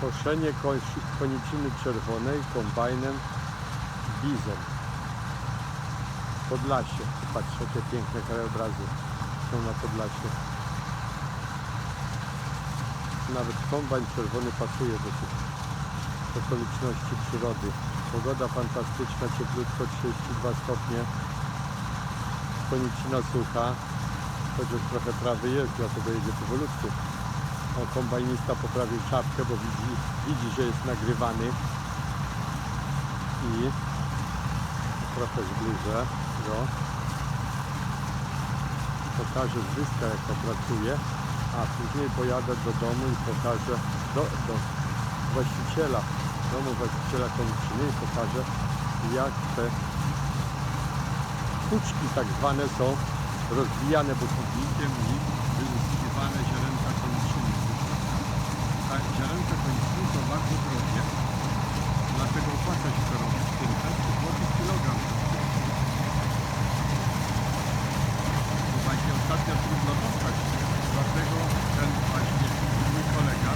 Koszenie koniciny czerwonej kombajnem Bizon. Podlasie. Patrzcie, jakie piękne krajobrazy są na Podlasie. Nawet kombajn czerwony pasuje do tych okoliczności przyrody. Pogoda fantastyczna, cieplutko 32 stopnie. Konicina sucha. Chociaż trochę trawy jest, dlatego jedzie powolutku. O, kombajnista poprawił czapkę, bo widzi, widzi, że jest nagrywany. I trochę zbliżę go. Pokażę z wyska, jak to pracuje. A później pojadę do domu i pokażę do, do właściciela, domu właściciela kończyny i pokażę, jak te kuczki tak zwane są rozwijane bukownikiem i wyłuskiwane ziarenka kończyny a ziarenka koniczki są bardzo drogie. Dlatego opłaca się to robić w tym czasie, 500 zł kilogram. Słuchajcie, ostatnio trudno dostać, dlatego ten właśnie mój kolega